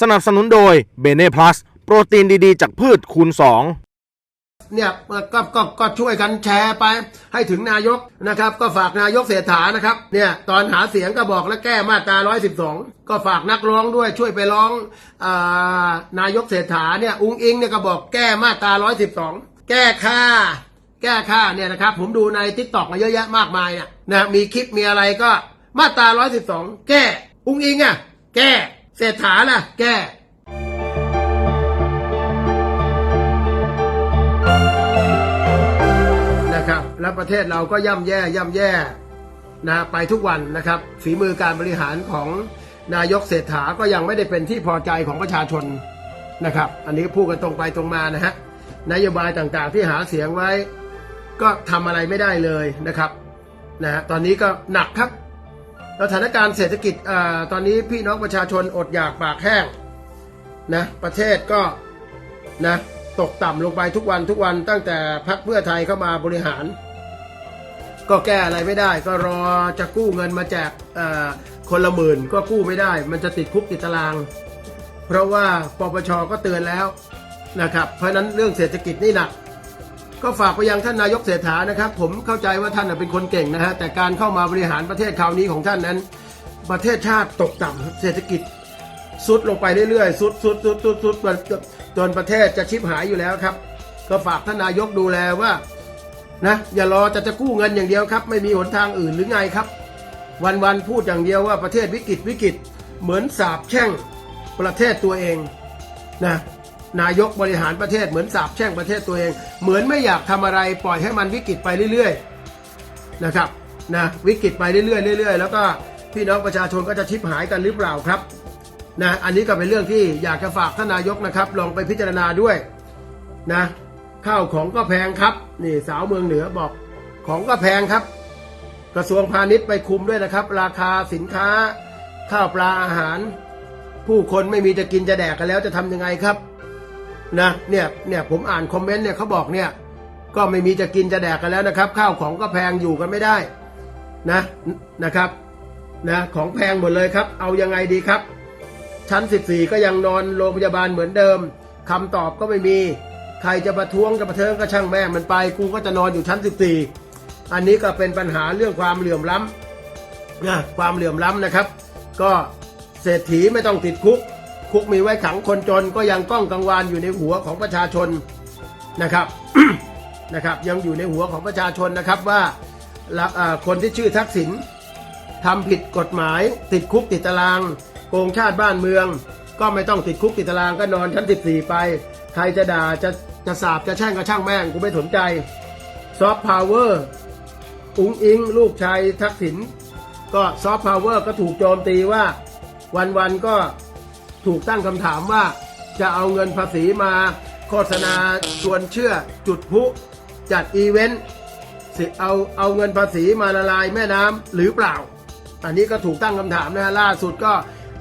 สนับสนุนโดยเบเน่พลัสโปรตีนดีๆ จากพืชคูณ 2เนี่ยก็ก็ก็ช่วยกันแชร์ไป ให้ถึงนายกนะครับ ก็ฝากนายกเศรษฐานะครับเนี่ยตอนหาเสียงก็บอกแล้วแก้มาตรา 112 ก็ฝากนักร้องด้วยช่วยไปร้องอานายกเศรษฐาเนี่ยอุ้งอิงเนี่ยก็บอกแก้มาตรา 112 แก้ค่า แก้ค่าเนี่ยนะครับ ผมดูในทิกตอกมาเยอะแยะมากมายเนี่ยนะมีคลิปมีอะไรก็มาตรา 112 แก้อุ้งอิงอะแก้ เศรษฐาล่ะ แก้นะครับ และประเทศเราก็ย่ำแย่ย่ำแย่นะไปทุกวันนะครับ ฝีมือการบริหารของนายกเศรษฐาก็ยังไม่ได้เป็นที่พอใจของประชาชนนะครับ อันนี้พูดกันตรงไปตรงมานะฮะนโยบายต่างๆที่หาเสียงไว้ ก็ทำอะไรไม่ได้เลยนะครับนะฮะตอนนี้ก็หนักครับ สถานการณ์เศรษฐกิจอตอนนี้พี่น้องประชาชนอดอยากปากแห้งนะประเทศก็นะตกต่ำลงไปทุกวันทุกวันตั้งแต่พรรคเพื่อไทยเข้ามาบริหาร ก็แก้อะไรไม่ได้ ก็รอจะกู้เงินมาแจกคนละหมื่นก็กู้ไม่ได้ มันจะติดคุกติดตาราง เพราะว่าปปชก็เตือนแล้วนะครับ เพราะนั้นเรื่องเศรษฐกิจนี่หนัก ก็ฝากไปยังท่านนายกเศรษฐานะครับ ผมเข้าใจว่าท่านเป็นคนเก่งนะฮะแต่การเข้ามาบริหารประเทศคราวนี้ของท่านนั้น ประเทศชาติตกต่ำเศรษฐกิจสุดลงไปเรื่อยๆสุดสุดสุดสุดสุดจนจนประเทศจะชิบหายอยู่แล้วครับ ก็ฝากท่านนายกดูแลว่านะอย่ารอจะจะกู้เงินอย่างเดียวครับ ไม่มีหนทางอื่นหรือไงครับ วันๆพูดอย่างเดียวว่าประเทศวิกฤตวิกฤตเหมือนสาบแช่งประเทศตัวเองนะ นายกบริหารประเทศเหมือนสาบแช่งประเทศตัวเอง เหมือนไม่อยากทำอะไรปล่อยให้มันวิกฤตไปเรื่อยๆนะครับนะวิกฤตไปเรื่อยๆเรื่อยๆ แล้วก็พี่น้องประชาชนก็จะชิบหายกันหรือเปล่าครับนะอันนี้ก็เป็นเรื่องที่อยากจะฝากท่านนายกนะครับ ลองไปพิจารณาด้วยนะข้าวของก็แพงครับนี่สาวเมืองเหนือบอกของก็แพงครับ กระทรวงพาณิชย์ไปคุมด้วยนะครับ ราคาสินค้า ข้าวปลาอาหาร ผู้คนไม่มีจะกินจะแดกกันแล้วจะทำยังไงครับ นะเนี่ยเนี่ยผมอ่านคอมเมนต์เนี่ยเขาบอกเนี่ยก็ไม่มีจะกินจะแดกกันแล้วนะครับ ข้าวของก็แพงอยู่กันไม่ได้นะนะครับนะของแพงหมดเลยครับ เอายังไงดีครับ ชั้น 14 ก็ยังนอนโรงพยาบาลเหมือนเดิมคำตอบก็ไม่มี ใครจะประท้วงจะประเทิงก็ช่างแม่มันไป กูก็จะนอนอยู่ชั้น 14 อันนี้ก็เป็นปัญหาเรื่องความเหลื่อมล้ำนะความเหลื่อมล้ำนะครับ ก็เศรษฐีไม่ต้องติดคุก คุกมีไว้ขังคนจนก็ยังก้องกังวานอยู่ในหัวของประชาชนนะครับนะครับ ยังอยู่ในหัวของประชาชนนะครับว่าคนที่ชื่อทักษิณทำผิดกฎหมาย ติดคุกติดตาราง โกงชาติบ้านเมือง ก็ไม่ต้องติดคุกติดตารางก็นอนชั้น14 ไป ใครจะด่าจะจะสาบจะแช่งก็ช่างแม่งกูไม่สนใจซอฟต์พาวเวอร์อุงอิง ลูกชายทักษิณก็ซอฟต์พาวเวอร์ก็ถูกโจมตีว่าวันๆก็ ถูกตั้งคำถามว่า จะเอาเงินภาษีมาโฆษณาชวนเชื่อจุดพลุจัดอีเวนต์เอาเอาเงินภาษีมาละลายแม่น้ำหรือเปล่า อันนี้ก็ถูกตั้งคำถามนะฮะล่าสุดก็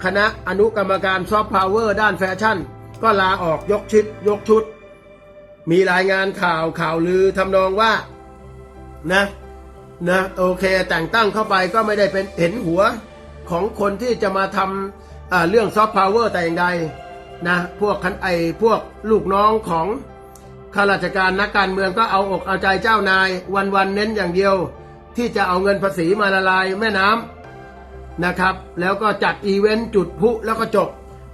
คณะอนุกรรมการซอฟต์พาวเวอร์ด้านแฟชั่น ก็ลาออกยกชิดยกชุด มีรายงานข่าวข่าวลือทำนองว่านะนะโอเคแต่งตั้งเข้าไปก็ไม่ได้เป็นเห็นหัวของคนที่จะมาทำ เรื่องซอฟต์พาวเวอร์แต่อย่างใดนะพวกคันไอพวกลูกน้องของข้าราชการนักการเมืองก็เอาอกเอาใจเจ้านายวันๆเน้นอย่างเดียว ที่จะเอาเงินภาษีมาละลายแม่น้ำนะครับ แล้วก็จัดอีเวนต์จุดพุแล้วก็จบ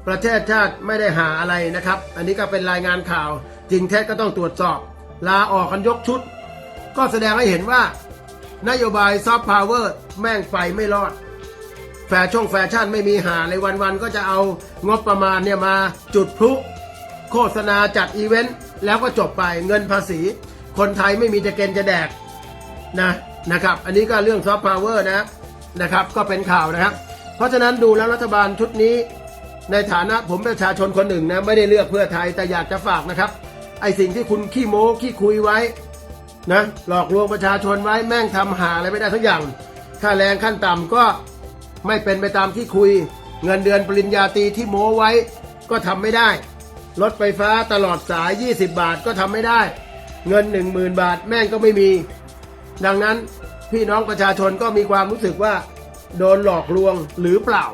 ประเทศชาติไม่ได้หาอะไรนะครับ อันนี้ก็เป็นรายงานข่าว จริงแท้ก็ต้องตรวจสอบ ลาออกกันยกชุด ก็แสดงให้เห็นว่า นโยบายซอฟต์พาวเวอร์แม่งไปไม่รอด แฟชั่นแฟชั่นไม่มีหาเลยวันๆก็จะเอางบประมาณเนี่ยมาจุดพลุโฆษณาจัดอีเวนต์แล้วก็จบไปเงินภาษี คนไทยไม่มีจะเกณฑ์จะแดกนะนะครับ อันนี้ก็เรื่องซอฟต์พาวเวอร์นะนะครับก็เป็นข่าวนะครับ เพราะฉะนั้นดูแล้วรัฐบาลชุดนี้ ในฐานะผมประชาชนคนหนึ่งนะไม่ได้เลือกเพื่อไทยแต่อยากจะฝากนะครับ ไอสิ่งที่คุณขี้โม้ขี้คุยไว้นะหลอกลวงประชาชนไว้แม่งทำหาอะไรไม่ได้ทั้งอย่างค่าแรงขั้นต่ำก็ ไม่เป็นไปตามที่คุย เงินเดือนปริญญาตรีที่โม้ไว้ก็ทำไม่ได้ รถไฟฟ้าตลอดสาย 20 บาทก็ทำไม่ได้ เงิน 10,000 บาทแม่งก็ไม่มี ดังนั้นพี่น้องประชาชนก็มีความรู้สึกว่า โดนหลอกลวงหรือเปล่า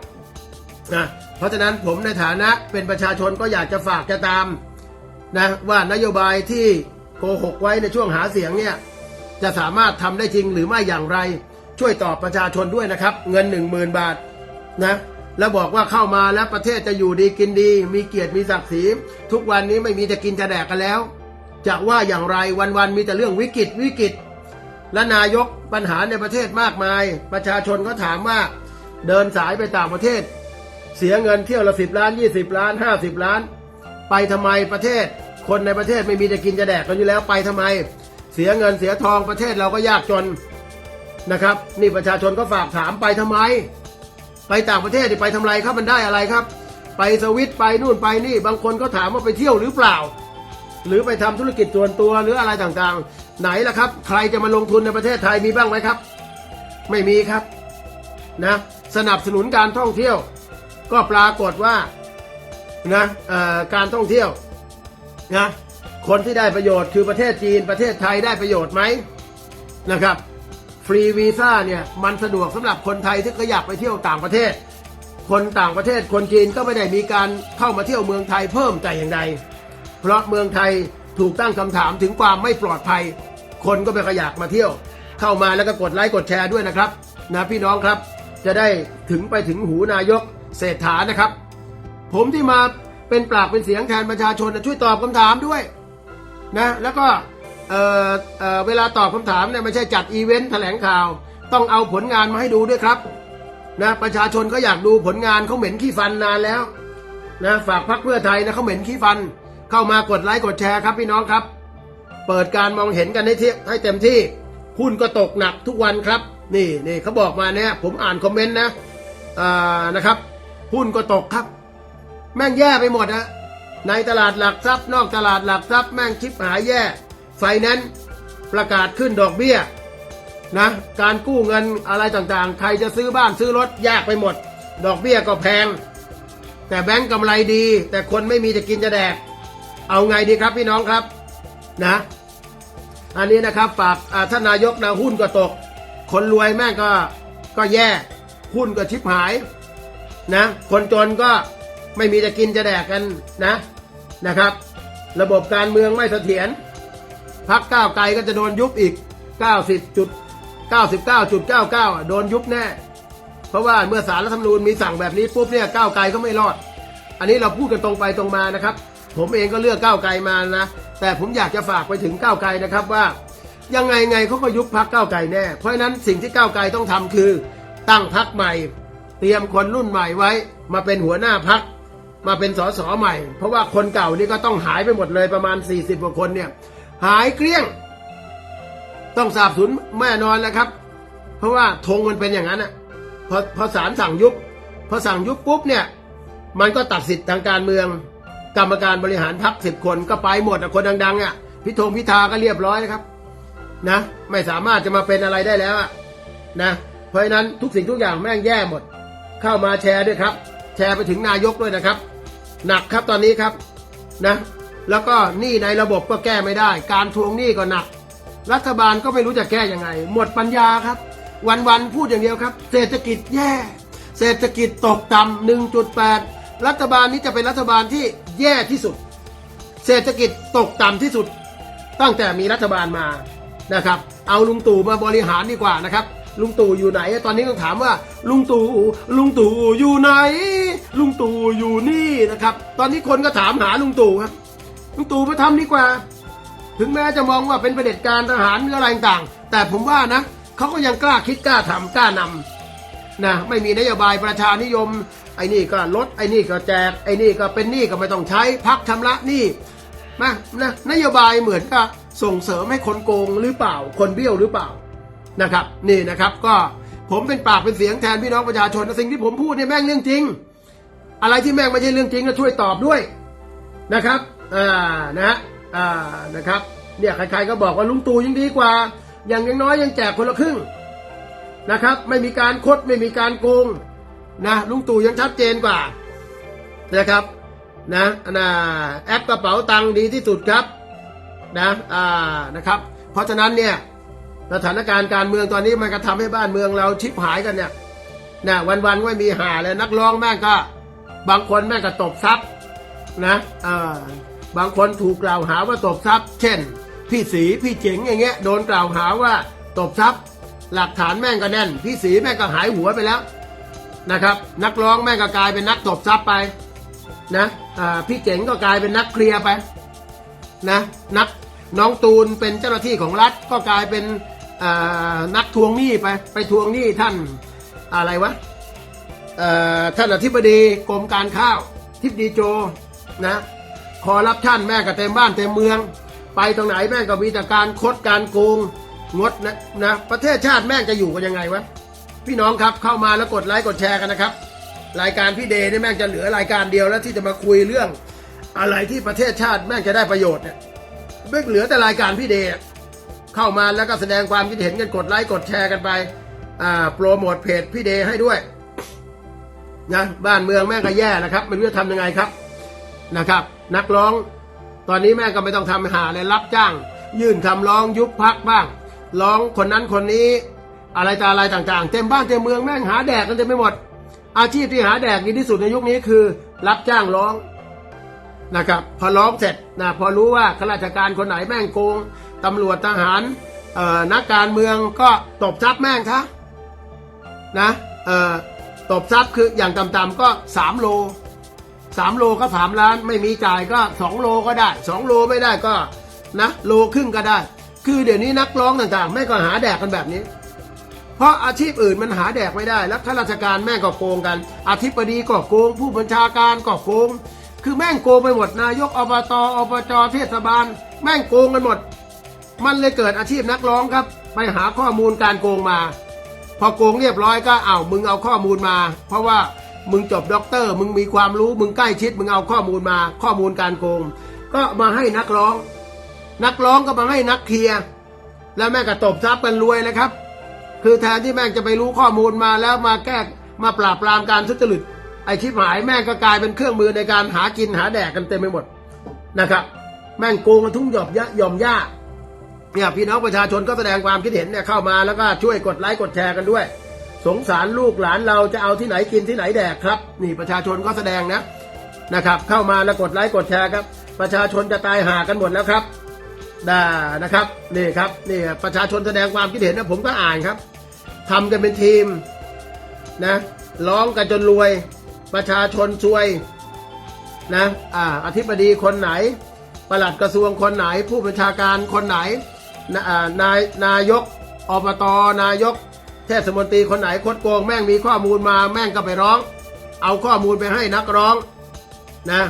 นะเพราะฉะนั้นผมในฐานะเป็นประชาชนก็อยากจะฝากจะตามนะว่านโยบายที่โกหกไว้ในช่วงหาเสียงเนี่ยจะสามารถทำได้จริงหรือไม่อย่างไร ช่วยตอบประชาชนด้วยนะครับ เงิน 1 0,000 บาทนะแล้วบอกว่าเข้ามาแล้วประเทศจะอยู่ดีกินดี มีเกียรติมีศักดิ์ศรีทุกวันนี้ไม่มีจะกินจะแดกกันแล้ว จะว่าอย่างไรวันๆมีแต่เรื่องวิกฤตวิกฤต และนายกปัญหาในประเทศมากมาย ประชาชนก็ถามว่า เดินสายไปต่างประเทศ เสียเงินเที่ยวละสิบล้านยี่สิบล้านห้าสิบล้าน ไปทำไมประเทศ คนในประเทศไม่มีจะกินจะแดกกันอยู่แล้วไปทำไม เสียเงินเสียทองประเทศเราก็ยากจน นะครับ นี่ประชาชนก็ฝากถามไปทำไม ไปต่างประเทศไปทำไรครับมันได้อะไรครับ ไปสวิตไปนู่นไปนี่ บางคนก็ถามว่าไปเที่ยวหรือเปล่า หรือไปทำธุรกิจส่วนตัวหรืออะไรต่างๆ ไหนล่ะครับ ใครจะมาลงทุนในประเทศไทยมีบ้างไหมครับ ไม่มีครับนะสนับสนุนการท่องเที่ยว ก็ปรากฏว่านะการท่องเที่ยวนะคนที่ได้ประโยชน์คือประเทศจีนประเทศไทยได้ประโยชน์ไหมนะครับ ฟรีวีซ่าเนี่ยมันสะดวกสำหรับคนไทยที่เขาอยากไปเที่ยวต่างประเทศ คนต่างประเทศคนจีนก็ไม่ได้มีการเข้ามาเที่ยวเมืองไทยเพิ่มแต่อย่างใดเพราะเมืองไทยถูกตั้งคำถามถึงความไม่ปลอดภัย คนก็ไม่ขอยากมาเที่ยว เข้ามาแล้วก็กดไลค์กดแชร์ด้วยนะครับนะพี่น้องครับ จะได้ถึงไปถึงหูนายกเศรษฐานะครับ ผมที่มาเป็นปากเป็นเสียงแทนประชาชนช่วยตอบคำถามด้วยนะแล้วก็ เอ่อเอ่อเวลาตอบคำถามเนี่ยไม่ใช่จัดอีเวนต์แถลงข่าว ต้องเอาผลงานมาให้ดูด้วยครับนะประชาชนก็อยากดูผลงานเขาเหม็นขี้ฟันนานแล้วนะฝากพักเพื่อไทยนะเขาเหม็นขี้ฟัน เข้ามากดไลค์กดแชร์ครับพี่น้องครับ เปิดการมองเห็นกันให้เทียให้เต็มที่หุ้นก็ตกหนักทุกวันครับ นี่นี่เขาบอกมาเนี่ยผมอ่านคอมเมนต์นะอ่านะครับหุ้นก็ตกครับ แม่งแย่ไปหมดนะในตลาดหลักทรัพย์ นอกตลาดหลักทรัพย์แม่งชิปหายแย่ ไฟแนนซ์ประกาศขึ้นดอกเบี้ยนะการกู้เงินอะไรต่างๆ ใครจะซื้อบ้านซื้อรถยากไปหมด ดอกเบี้ยก็แพง แต่แบงก์กำไรดี แต่คนไม่มีจะกินจะแดก เอาไงดีครับพี่น้องครับนะอันนี้นะครับฝากท่านนายกนะหุ้นก็ตก คนรวยแม่งก็ก็แย่ หุ้นก็ชิบหายนะคนจนก็ไม่มีจะกินจะแดกกันนะนะครับ ระบบการเมืองไม่เสถียร พักก้าวไกลก็จะโดนยุบอีก 90จุด99.99อะโดนยุบแน่ เพราะว่าเมื่อสารรัฐธรรมนูญมีสั่งแบบนี้ปุ๊บเนี่ยก้าวไกลก็ไม่รอด อันนี้เราพูดกันตรงไปตรงมานะครับ ผมเองก็เลือกก้าวไกลมานะ แต่ผมอยากจะฝากไปถึงก้าวไกลนะครับว่า ยังไงไงเขาก็ยุบพักก้าวไกลแน่ เพราะฉะนั้นสิ่งที่ก้าวไกลต้องทำคือ ตั้งพักใหม่ เตรียมคนรุ่นใหม่ไว้ มาเป็นหัวหน้าพักมาเป็นสสใหม่ เพราะว่าคนเก่านี่ก็ต้องหายไปหมดเลยประมาณ 40กว่าคนเนี่ย หายเกลี้ยง ต้องสาบสูญแน่นอนแล้วครับ เพราะว่าธงมันเป็นอย่างนั้นอะพอพอศาลสั่งยุบพอสั่งยุบปุ๊บเนี่ย มันก็ตัดสิทธิ์ทางการเมือง กรรมการบริหารพักสิบคนก็ไปหมดคนดังๆอะพิธงพิธาก็เรียบร้อยนะครับ นะ ไม่สามารถจะมาเป็นอะไรได้แล้วอะนะเพราะฉะนั้นทุกสิ่งทุกอย่างแม่งแย่หมด เข้ามาแชร์ด้วยครับ แชร์ไปถึงนายกด้วยนะครับ หนักครับตอนนี้ครับนะ แล้วก็หนี้ในระบบก็แก้ไม่ได้ การทวงหนี้ก็หนัก รัฐบาลก็ไม่รู้จะแก้ยังไง หมดปัญญาครับ วันๆพูดอย่างเดียวครับ เศรษฐกิจแย่ เศรษฐกิจตกต่ำ1.8 รัฐบาลนี้จะเป็นรัฐบาลที่แย่ที่สุด เศรษฐกิจตกต่ำที่สุด ตั้งแต่มีรัฐบาลมานะครับ เอาลุงตู่มาบริหารดีกว่านะครับลุงตู่อยู่ไหน ตอนนี้ต้องถามว่า ลุงตู่ลุงตู่อยู่ไหน ลุงตู่อยู่นี่นะครับ ตอนนี้คนก็ถามหาลุงตู่ครับ ลุงตู่มาทำดีกว่า ถึงแม้จะมองว่าเป็นประเด็จการทหารหรืออะไรต่าง แต่ผมว่านะเขาก็ยังกล้าคิดกล้าทำกล้านำนะไม่มีนโยบายประชานิยม ไอ้นี่ก็ลดไอ้นี่ก็แจกไอ้นี่ก็เป็นหนี้ก็ไม่ต้องใช้พักชำระหนี้นะนะนโยบายเหมือนกับส่งเสริมให้คนโกงหรือเปล่า คนเบี้ยวหรือเปล่านะครับ นี่นะครับก็ผมเป็นปากเป็นเสียงแทนพี่น้องประชาชนสิ่งที่ผมพูดเนี่ยแม่งเรื่องจริง อะไรที่แม่งไม่ใช่เรื่องจริงก็ช่วยตอบด้วยนะครับ อ่านะฮะอ่านะครับเนี่ยใครๆก็บอกว่าลุงตู่ยังดีกว่า อย่างน้อยยังแจกคนละครึ่งนะครับ ไม่มีการคดไม่มีการโกงนะลุงตู่ยังชัดเจนกว่านะครับนะนะแอปกระเป๋าตังค์ดีที่สุดครับนะอ่านะครับ เพราะฉะนั้นเนี่ยสถานการณ์การเมืองตอนนี้มันก็ทำให้บ้านเมืองเราชิบหายกันเนี่ยนะวันๆก็ไม่มีหาเลยนักร้องแม่งก็ บางคนแม่งก็ตบทรัพย์นะอ่า บางคนถูกกล่าวหาว่าตบทรัพย์ เช่น พี่สีพี่เจ๋งอย่างเงี้ยโดนกล่าวหาว่าตบทรัพย์ หลักฐานแม่งก็แน่น พี่สีแม่งก็หายหัวไปแล้วนะครับ นักร้องแม่งก็กลายเป็นนักตบทรัพย์ไปนะพี่เจ๋งก็กลายเป็นนักเคลียร์ไปนะนักน้องตูนเป็นเจ้าหน้าที่ของรัฐก็กลายเป็นนักทวงหนี้ไปไปทวงหนี้ท่านอะไรวะเอ่อท่านอธิบดีกรมการข้าวทิบดีโจนะ คอรับท่านแม่ก็เต็มบ้านเต็มเมือง ไปตรงไหนแม่ก็มีแต่การคดการโกงงดนะนะประเทศชาติแม่จะอยู่กันยังไงวะพี่น้องครับเข้ามาแล้วกดไลค์กดแชร์กันนะครับ รายการพี่เดย์นี่แม่งจะเหลือรายการเดียวแล้วที่จะมาคุยเรื่อง อะไรที่ประเทศชาติแม่งจะได้ประโยชน์เนี่ยแม่งเหลือแต่รายการพี่เดย์เข้ามาแล้วก็แสดงความคิดเห็นกันกดไลค์กดแชร์กันไปอ่าโปรโมทเพจพี่เดย์ให้ด้วยนะบ้านเมืองแม่งก็แย่นะครับไม่รู้จะทำยังไงครับนะครับ นักร้อง ตอนนี้แม่ก็ไม่ต้องทำหาเลยรับจ้าง ยื่นคำร้องยุบพักบ้าง ร้องคนนั้นคนนี้ อะไรต่ออะไรต่างๆ เต็มบ้านเต็มเมืองแม่งหาแดกกันเต็มไปหมด อาชีพที่หาแดกดีที่สุดในยุคนี้คือ รับจ้างร้องนะครับพอร้องเสร็จนะพอรู้ว่าข้าราชการคนไหนแม่งโกงตำรวจทหารเอ่อนักการเมืองก็ตบทรัพย์แม่งคะนะเอ่อตบทรัพย์คืออย่างต่ำๆก็สามโล สามโลก็สามล้าน ไม่มีจ่ายก็สองโลก็ได้สองโลไม่ได้ก็นะโลครึ่งก็ได้ คือเดี๋ยวนี้นักร้องต่างๆ แม่ก็หาแดกกันแบบนี้ เพราะอาชีพอื่นมันหาแดกไม่ได้ แล้วข้าราชการแม่ก็โกงกันอธิบดีก็โกง ผู้บัญชาการก็โกง คือแม่งโกงไปหมดนายกอบตอบจเทศบาล แม่งโกงกันหมด มันเลยเกิดอาชีพนักร้องครับ ไปหาข้อมูลการโกงมา พอโกงเรียบร้อยก็เอามึงเอาข้อมูลมา เพราะว่า มึงจบด็อกเตอร์ มึงมีความรู้ มึงใกล้ชิด มึงเอาข้อมูลมา ข้อมูลการโกง ก็มาให้นักร้อง นักร้องก็มาให้นักเคลียร์แล้วแม่ก็ตบทรัพย์กันรวยเลยครับ คือแทนที่แม่จะไปรู้ข้อมูลมาแล้วมาแก้มาปราบปรามการทุจริตไอชิบหายแม่ก็กลายเป็นเครื่องมือในการหากินหาแดกกันเต็มไปหมดนะครับ แม่งโกงกันทุ่งหยอบยะหย่อมย่าเนี่ยพี่น้องประชาชนก็แสดงความคิดเห็นเนี่ยเข้ามาแล้วก็ช่วยกดไลค์กดแชร์กันด้วย สงสารลูกหลานเราจะเอาที่ไหนกินที่ไหนแดกครับ นี่ประชาชนก็แสดงนะนะครับ เข้ามาแล้วกดไลค์กดแชร์ครับ ประชาชนจะตายหากันหมดแล้วครับด่านะครับนี่ครับนี่ประชาชนแสดงความคิดเห็นนะผมก็อ่านครับทำกันเป็นทีมนะร้องกันจนรวย ประชาชนช่วยนะอ่าอธิบดีคนไหนปลัดกระทรวงคนไหนผู้บัญชาการคนไหนน่านายนายกอบตนายก เทศมนตรีคนไหนคดโกงแม่งมีข้อมูลมาแม่งก็ไปร้อง เอาข้อมูลไปให้นักร้องนะ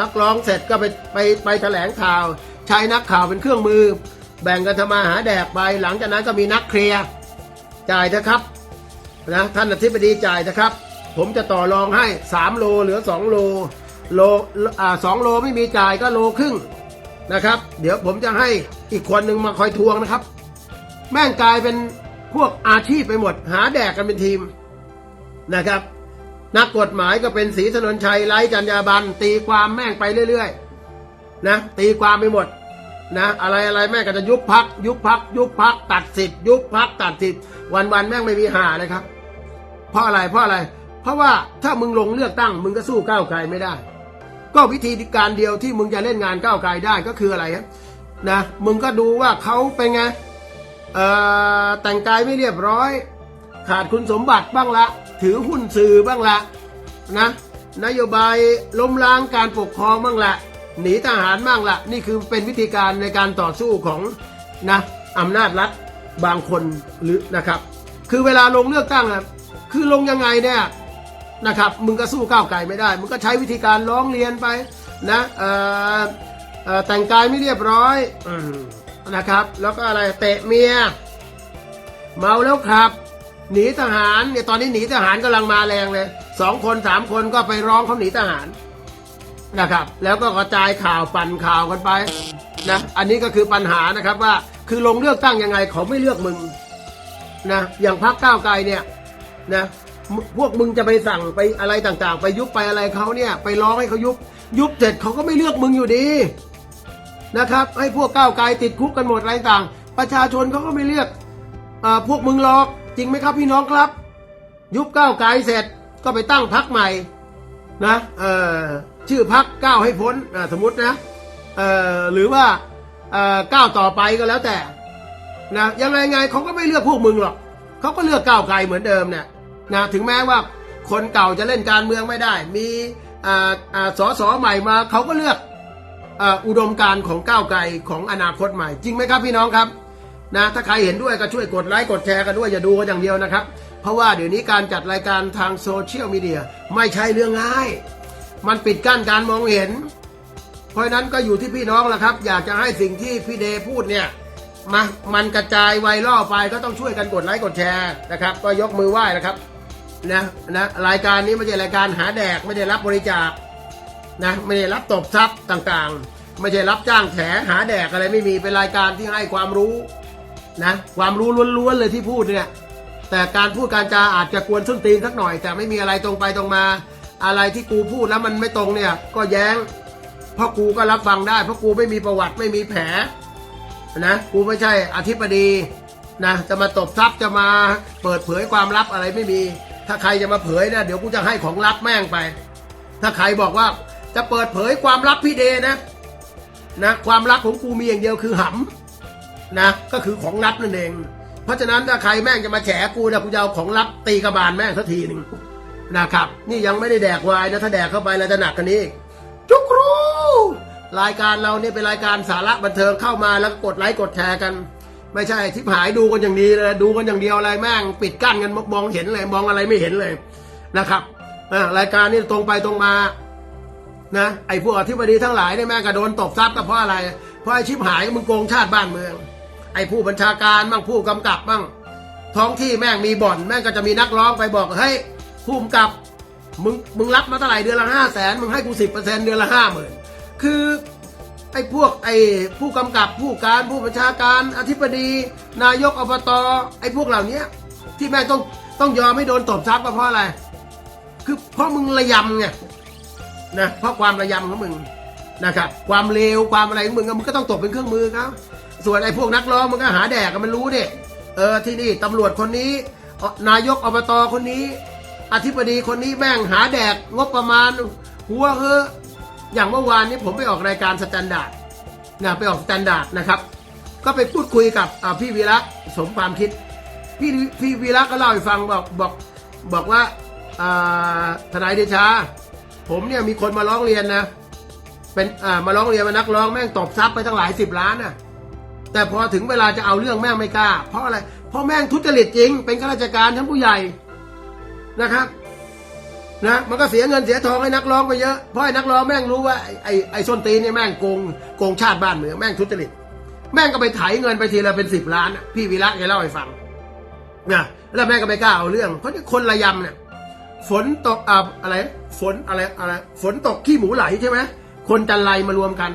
นักร้องเสร็จก็ไปไปไปแถลงข่าว ใช้นักข่าวเป็นเครื่องมือ แบ่งกันทำมาหาแดกไป หลังจากนั้นก็มีนักเคลียร์จ่ายเถอะครับนะท่านอธิบดีจ่ายนะครับ ผมจะต่อรองให้สามโลเหลือสองโลโลอ่าสองโลไม่มีจ่ายก็โลครึ่งนะครับ เดี๋ยวผมจะให้อีกคนหนึ่งมาคอยทวงนะครับ แม่งกลายเป็น พวกอาชีพไปหมด หาแดกกันเป็นทีมนะครับ นักกฎหมายก็เป็นศรีถนนชัยไร้จรรยาบรรณตีความแม่งไปเรื่อยๆนะตีความไปหมดนะอะไรอะไรแม่งก็จะยุบพัก ยุบพัก ยุบพัก ตัดสิทธิ์ยุบพักตัดสิทธิ์วันวันๆแม่งไม่มีหาเลยครับ เพราะอะไรเพราะอะไร เพราะว่าถ้ามึงลงเลือกตั้ง มึงก็สู้ก้าวไกลไม่ได้ ก็วิธีการเดียวที่มึงจะเล่นงานก้าวไกลได้ก็คืออะไรนะมึงก็ดูว่าเขาเป็นไง แต่งกายไม่เรียบร้อย ขาดคุณสมบัติบ้างละ ถือหุ้นสื่อบ้างละนะนโยบายล้มล้างการปกครองบ้างละ หนีทหารบ้างละ นี่คือเป็นวิธีการในการต่อสู้ของนะอำนาจรัฐบางคนหรือนะครับ คือเวลาลงเลือกตั้งอะคือลงยังไงเนี่ยนะครับมึงก็สู้ก้าวไกลไม่ได้ มึงก็ใช้วิธีการร้องเรียนไปนะแต่งกายไม่เรียบร้อยอ นะครับ แล้วก็อะไรเตะเมีย เมาแล้วขับ หนีทหารเนี่ยตอนนี้หนีทหารกำลังมาแรงเลยสองคนสามคนก็ไปร้องเขาหนีทหารนะครับ แล้วก็กระจายข่าวปั่นข่าวกันไปนะอันนี้ก็คือปัญหานะครับว่าคือลงเลือกตั้งยังไงเขาไม่เลือกมึงนะอย่างพรรคก้าวไกลเนี่ยนะพวกมึงจะไปสั่งไปอะไรต่างๆ ไปยุบไปอะไรเขาเนี่ย ไปร้องให้เขายุบ ยุบเสร็จเขาก็ไม่เลือกมึงอยู่ดี นะครับ ให้พวกก้าวไกลติดคุกกันหมดอะไรต่าง ประชาชนเขาก็ไม่เลือกอพวกมึงหรอกจริงไหมครับพี่น้องครับ ยุบก้าวไกลเสร็จก็ไปตั้งพักใหม่นะชื่อพักก้าวให้พ้นสมมตินะหรือว่าก้าวต่อไปก็แล้วแต่นะยังไงไงเขาก็ไม่เลือกพวกมึงหรอกเขาก็เลือกก้าวไกลเหมือนเดิมเนี่ยนะถึงแม้ว่าคนเก่าจะเล่นการเมืองไม่ได้ มีอ่าอ่าสสใหม่มาเขาก็เลือก อุดมการณ์ของก้าวไกลของอนาคตใหม่ จริงไหมครับพี่น้องครับนะถ้าใครเห็นด้วยก็ช่วยกดไลค์กดแชร์กันด้วยอย่าดูกันอย่างเดียวนะครับ เพราะว่าเดี๋ยวนี้การจัดรายการทางโซเชียลมีเดียไม่ใช่เรื่องง่าย มันปิดกั้นการมองเห็น เพราะฉะนั้นก็อยู่ที่พี่น้องแหละครับ อยากจะให้สิ่งที่พี่เดพูดเนี่ยมามันกระจายไวรัลไปก็ต้องช่วยกันกดไลค์กดแชร์นะครับ ก็ยกมือไหว้นะครับนะนะรายการนี้ไม่ใช่รายการหาแดกไม่ได้รับบริจาค นะไม่ได้รับตบทรัพย์ต่างๆ ไม่ใช่รับจ้างแถหาแดกอะไรไม่มีเป็นรายการที่ให้ความรู้นะความรู้ล้วนๆเลยที่พูดเนี่ยแต่การพูดการจาอาจจะกวนส้นตีนสักหน่อย แต่ไม่มีอะไรตรงไปตรงมา อะไรที่กูพูดแล้วมันไม่ตรงเนี่ย ก็แย้งเพราะกูก็รับฟังได้ เพราะกูไม่มีประวัติไม่มีแผลนะกูไม่ใช่อธิบดีนะจะมาตบทรัพย์จะมาเปิดเผยความลับอะไรไม่มี ถ้าใครจะมาเผยนะเดี๋ยวกูจะให้ของลับแม่งไป ถ้าใครบอกว่า จะเปิดเผยความลับพี่เดนะนะความลับของกูมีอย่างเดียวคือหำนะก็คือของลับนั่นเอง เพราะฉะนั้นถ้าใครแม่งจะมาแฉกูนะกูจะเอาของลับตีกระบาลแม่งสักทีหนึ่งนะครับ นี่ยังไม่ได้แดกวายนะถ้าแดกเข้าไปแล้วจะหนักกันนี้อีกจุกรูรายการเราเนี่ยเป็นรายการสาระบันเทิงเข้ามาแล้วก็กดไลค์กดแชร์กัน ไม่ใช่ทิพหายดูกันอย่างนี้เลยดูกันอย่างเดียวอะไรแม่งปิดกั้นกันมองเห็นเลยมองอะไรไม่เห็นเลยนะครับอ่ารายการนี้ตรงไปตรงมา นะไอ้พวกอธิบดีทั้งหลายเนี่ยแม่งก็โดนตบทรัพย์ก็เพราะอะไร เพราะไอ้ชิบหายมึงโกงชาติบ้านเมือง ไอ้ผู้บัญชาการบ้างผู้กำกับบ้างท้องที่แม่งมีบ่อน แม่งก็จะมีนักร้องไปบอกเฮ้ยผู้กำกับมึงมึงรับมาเท่าไหร่เดือนละห้าแสนมึงให้กูสิบเปอร์เซ็นต์เดือนละห้าหมื่นคือไอ้พวกไอ้ผู้กำกับผู้การผู้บัญชาการอธิบดี นายกอบตไอ้พวกเหล่านี้ที่แม่งต้องต้องยอมให้โดนตบทรัพย์ก็เพราะอะไร คือเพราะมึงระยำไง นะเพราะความระยำของมึงนะครับความเลวความอะไรของมึงมึงก็ต้องตกเป็นเครื่องมือครับส่วนไอ้พวกนักร้องมึงก็หาแดกกันมันรู้เด็เออที่นี่ตำรวจคนนี้ นายกอบตคนนี้ อธิบดีคนนี้แม่งหาแดกงบประมาณ หัวเฮออย่างเมื่อวานนี้ผมไปออกรายการสแตนดาร์ดนะไปออกสแตนดาร์ดนะครับ ก็ไปพูดคุยกับพี่วีระสมความคิด พี่พี่วีระก็เล่าให้ฟังบอกบอกบอกว่าอ่าทนายเดชา ผมเนี่ยมีคนมาร้องเรียนนะ เป็นอ่ามาร้องเรียนมานักร้องแม่งตบทรัพย์ไปตั้งหลายสิบล้านน่ะ แต่พอถึงเวลาจะเอาเรื่องแม่งไม่กล้า เพราะอะไร เพราะแม่งทุจริตจริง เป็นข้าราชการชั้นผู้ใหญ่นะครับนะมันก็เสียเงินเสียทองให้นักร้องไปเยอะเพราะไอ้นักร้องแม่งรู้ว่าไอ้ไอ้ส้นตีนเนี่ยแม่งโกงโกงชาติบ้านเมืองแม่งทุจริตแม่งก็ไปไถเงินไปทีละเป็นสิบล้าน พี่วีระแกเล่าให้ฟังนะแล้วแม่งก็ไม่กล้าเอาเรื่องเพราะนี่คนระยำเนี่ย ฝนตกอ่าอะไร ฝนอะไรอะไร ฝนตกขี้หมูไหลใช่ไหมคนจันไรมารวมกัน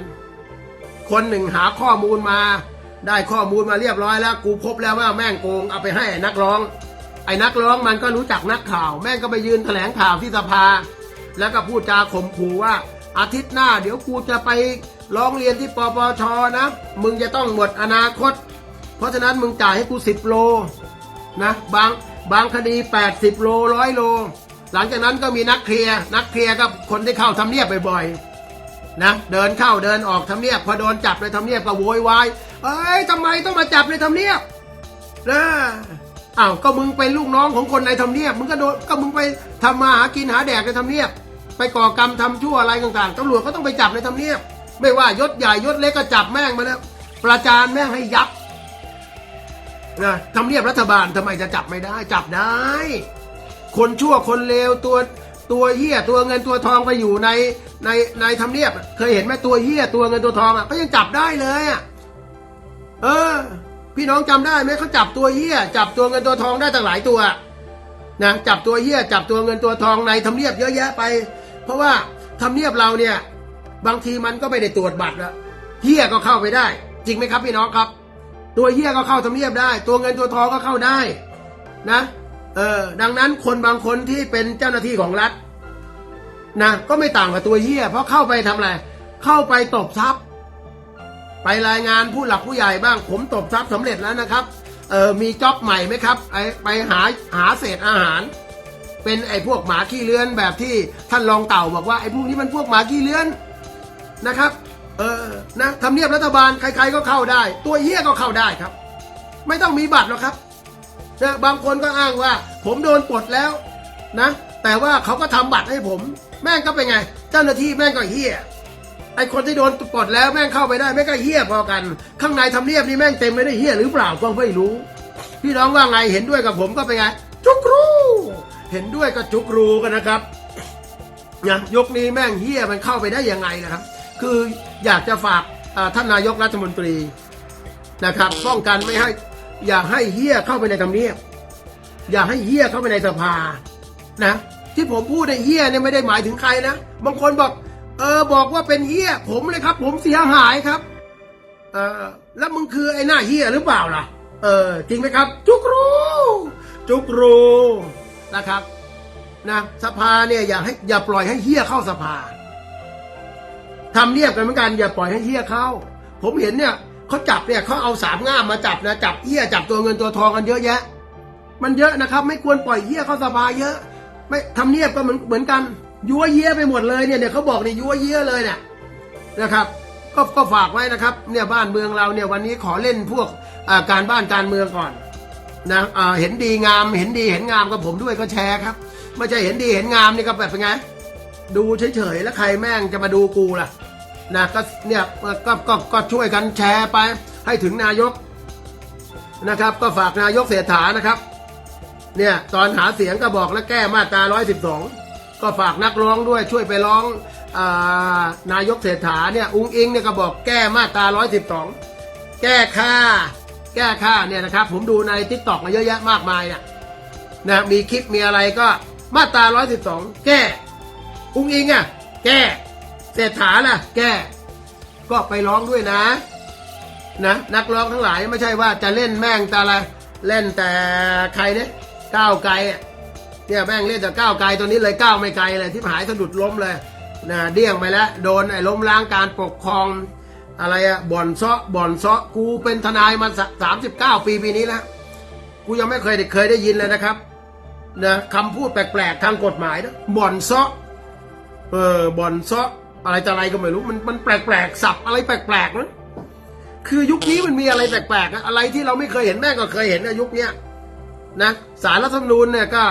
คนหนึ่งหาข้อมูลมา ได้ข้อมูลมาเรียบร้อยแล้ว กูพบแล้วว่าแม่งโกงเอาไปให้นักร้อง ไอ้นักร้องมันก็รู้จักนักข่าว แม่งก็ไปยืนแถลงข่าวที่สภา แล้วก็พูดจาข่มขู่ว่า อาทิตย์หน้า เดี๋ยวกูจะไปร้องเรียนที่ปปชนะ มึงจะต้องหมดอนาคต เพราะฉะนั้นมึงจ่ายให้กูสิบโลนะบางบางคดี 80 โลร้อยโล หลังจากนั้นก็มีนักเคลียร์นักเคลียร์กับคนที่เข้าทำเนียบบ่อยๆนะเดินเข้าเดินออกทำเนียบพอโดนจับในทำเนียบก็โวยวายเอ้ยทำไมต้องมาจับในทำเนียบนะอ้าวก็มึงเป็นลูกน้องของคนในทำเนียบมึงก็โดนก็มึงไปทำมาหากินหาแดกในทำเนียบ ไปก่อกรรมทำชั่วอะไรต่างๆตำรวจก็ต้องไปจับในทำเนียบ ไม่ว่ายศใหญ่ยศเล็กก็จับแม่งมาแล้วประจานแม่งให้ยับนะทำเนียบรัฐบาลทำไมจะจับไม่ได้จับได้ คนชั่วคนเลวตัวตัวเหี้ยตัวเงินตัวทองไปอยู่ในในในทำเนียบ เคยเห็นไหมตัวเหี้ยตัวเงินตัวทองอะก็ยังจับได้เลยอะเออ พี่น้องจำได้ไหมเขาจับตัวเหี้ยจับตัวเงินตัวทองได้ตั้งหลายตัวนะจับตัวเหี้ยจับตัวเงินตัวทองในทำเนียบเยอะแยะไป เพราะว่าทำเนียบเราเนี่ย บางทีมันก็ไม่ได้ตรวจบัตรแล้วเหี้ยก็เข้าไปได้ จริงไหมครับพี่น้องครับ ตัวเหี้ยก็เข้าทำเนียบได้ ตัวเงินตัวทองก็เข้าได้นะ เออดังนั้นคนบางคนที่เป็นเจ้าหน้าที่ของรัฐนะก็ไม่ต่างกับตัวเหี้ยเพราะเข้าไปทำอะไร เข้าไปตบทรัพย์ ไปรายงานผู้หลักผู้ใหญ่บ้าง ผมตบทรัพย์สำเร็จแล้วนะครับเออมีจ็อบใหม่ไหมครับไอไปหาหาเศษอาหาร เป็นไอ้พวกหมาขี้เลื้อนแบบที่ท่านรองเต่าบอกว่าไอ้พวกนี้มันพวกหมาขี้เลื้อนนะครับเออนะทำเนียบรัฐบาลใครๆก็เข้าได้ ตัวเฮี้ยก็เข้าได้ครับ ไม่ต้องมีบัตรหรอกครับ นะบางคนก็อ้างว่า ผมโดนปลดแล้วนะ แต่ว่าเขาก็ทำบัตรให้ผม แม่งก็เป็นไง เจ้าหน้าที่แม่งก็เฮี้ยไอคนที่โดนปลดแล้วแม่งเข้าไปได้แม่งก็เฮี้ยพอกัน ข้างในทำเนียบนี่แม่งเต็มไปด้วยเฮี้ยหรือเปล่าก็ไม่รู้ พี่น้องว่าไงเห็นด้วยกับผมก็เป็นไง จุกรูเห็นด้วยก็จุกรูกันนะครับนะยกนี้แม่งเฮี้ยมันเข้าไปได้ยังไงนะครับ คืออยากจะฝากท่านนายกรัฐมนตรีนะครับ ป้องกันไม่ให้ อย่าให้เฮี้ยเข้าไปในทำเนียบ อย่าให้เฮี้ยเข้าไปในสภา นะ ที่ผมพูดในเฮี้ยเนี่ยไม่ได้หมายถึงใครนะ บางคนบอก เออบอกว่าเป็นเฮี้ย ผมเลยครับ ผมเสียหายครับ เออแล้วมึงคือไอ้หน้าเฮี้ยหรือเปล่าล่ะ เออ จริงไหมครับ จุกรูจุกรูนะครับนะสภาเนี่ยอย่าให้อย่าปล่อยให้เฮี้ยเข้าสภาทำเนียบกันเหมือนกันอย่าปล่อยให้เฮี้ยเข้า ผมเห็นเนี่ย เขาจับเนี่ยเขาเอาสามง่ามมาจับนะจับเฮี้ยจับตัวเงินตัวทองกันเยอะแยะ มันเยอะนะครับ ไม่ควรปล่อยเฮี้ยเข้าสภาเยอะ ไม่ทำเนียบก็เหมือนเหมือนกันยั่วเยี้ยไปหมดเลยเนี่ยเนี่ยเขาบอกเนี่ยยั่วเยี้ยเลยเนี่ยนะครับ ก็ก็ฝากไว้นะครับเนี่ยบ้านเมืองเราเนี่ยวันนี้ขอเล่นพวกการบ้านการเมืองก่อนนะอ่าเห็นดีงามเห็นดีเห็นงามกับผมด้วยก็แชร์ครับไม่ใช่เห็นดีเห็นงามนี่ก็แบบเป็นไงดูเฉยๆแล้วใครแม่งจะมาดูกูล่ะ นะก็เนี่ยก็ก็ก็ช่วยกันแชร์ไปให้ถึงนายกนะครับ ก็ฝากนายกเศรษฐานะครับ เนี่ยตอนหาเสียงก็บอกแล้วแก้มาตรา112 ก็ฝากนักร้องด้วยช่วยไปร้องอนายกเศรษฐาเนี่ยอุ้งอิงเนี่ยก็บอกแก้มาตรา112 แก้ค่า แก้ค่าเนี่ยนะครับ ผมดูในทิกตอกมาเยอะแยะมากมายเนี่ยนะมีคลิปมีอะไรก็มาตรา112 แก้อุ้งอิงอะแก้ เศรษฐาล่ะ แก้ ก็ไปร้องด้วยนะ นะนักร้องทั้งหลายไม่ใช่ว่าจะเล่นแม่งแต่อะไรเล่นแต่ใครเนี่ยก้าวไกลเนี่ยแม่งเล่นแต่ก้าวไกลตัวนี้เลยก้าวไม่ไกลเลยที่หายสะดุดล้มเลยนะเดี้ยงไปแล้วโดนไอ้ล้มล้างการปกครอง อะไรอะบ่อนเซาะบ่อนเซาะกูเป็นทนายมาสามสิบเก้าปีปีนี้แล้วกูยังไม่เคยเคยได้ยินเลยนะครับนะคำพูดแปลกๆทางกฎหมายนะบ่อนเซาะเออบ่อนเซาะ อะไรจะอะไรก็ไม่รู้มันมันแปลกๆสับอะไรแปลกๆนะคือยุคนี้มันมีอะไรแปลกๆอะอะไรที่เราไม่เคยเห็นแม่ก็เคยเห็นในยุคเนี้ยนะสารรัฐธรรมนูญเนี่ยก็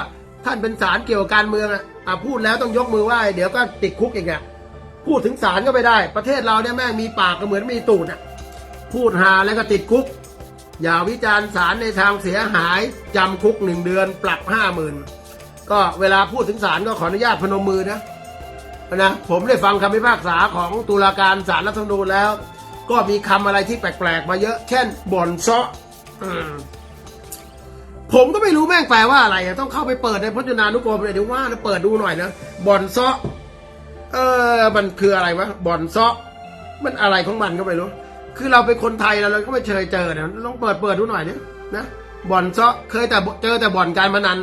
ท่านเป็นสารเกี่ยวกับการเมืองอะอะพูดแล้วต้องยกมือไหว้เดี๋ยวก็ติดคุกอีกอะพูดถึงสารก็ไม่ได้ ประเทศเราเนี่ยแม่งมีปากก็เหมือนมีตูดอะพูดหาแล้วก็ติดคุก อย่าวิจารณ์สารในทางเสียหายจำคุกหนึ่งเดือนปรับห้าหมื่นก็เวลาพูดถึงสารก็ขออนุญาตพนมมือนะ นะผมได้ฟังคำพิพากษาของตุลาการศาลรัฐธรรมนูญแล้ว ก็มีคำอะไรที่แปลกๆ มาเยอะ เช่นบ่อนซาะอืมผมก็ไม่รู้แม่งแปลว่าอะไร ต้องเข้าไปเปิดในพจนานุกรมเลยดีว่านะเปิดดูหน่อยนะบ่อนซาะเออ มันคืออะไรวะบ่อนซาะมันอะไรของมันก็ไม่รู้ คือเราเป็นคนไทยแล้วเราก็ไม่เคยเจอเนะลองเปิดเปิดดูหน่อยดินะบ่อนซาะเคยแต่เจอแต่บ่อนการพนัน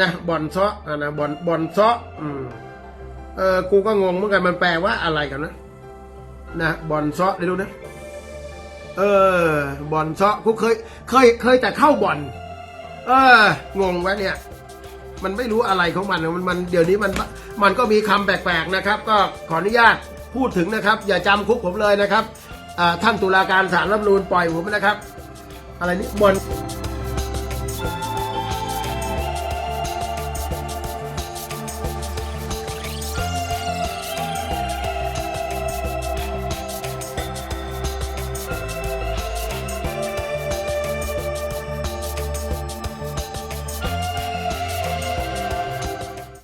นะบ่อนซาะอะนะบ่อนบ่อนซาะอืม เออกูก็งงเหมือนกันมันแปลว่าอะไรกันนะ นะบอลซาะได้ดูนะ เออบอลซาะกูเคย เคย เคยแต่เข้าบอลเอองงวะเนี่ย มันไม่รู้อะไรของมันมันมันเดี๋ยวนี้มันมันก็มีคำแปลกๆนะครับ ก็ขออนุญาตพูดถึงนะครับ อย่าจำคุกผมเลยนะครับท่านตุลาการศาลรัฐธรรมนูญปล่อยผมนะครับ อะไรนี่บอล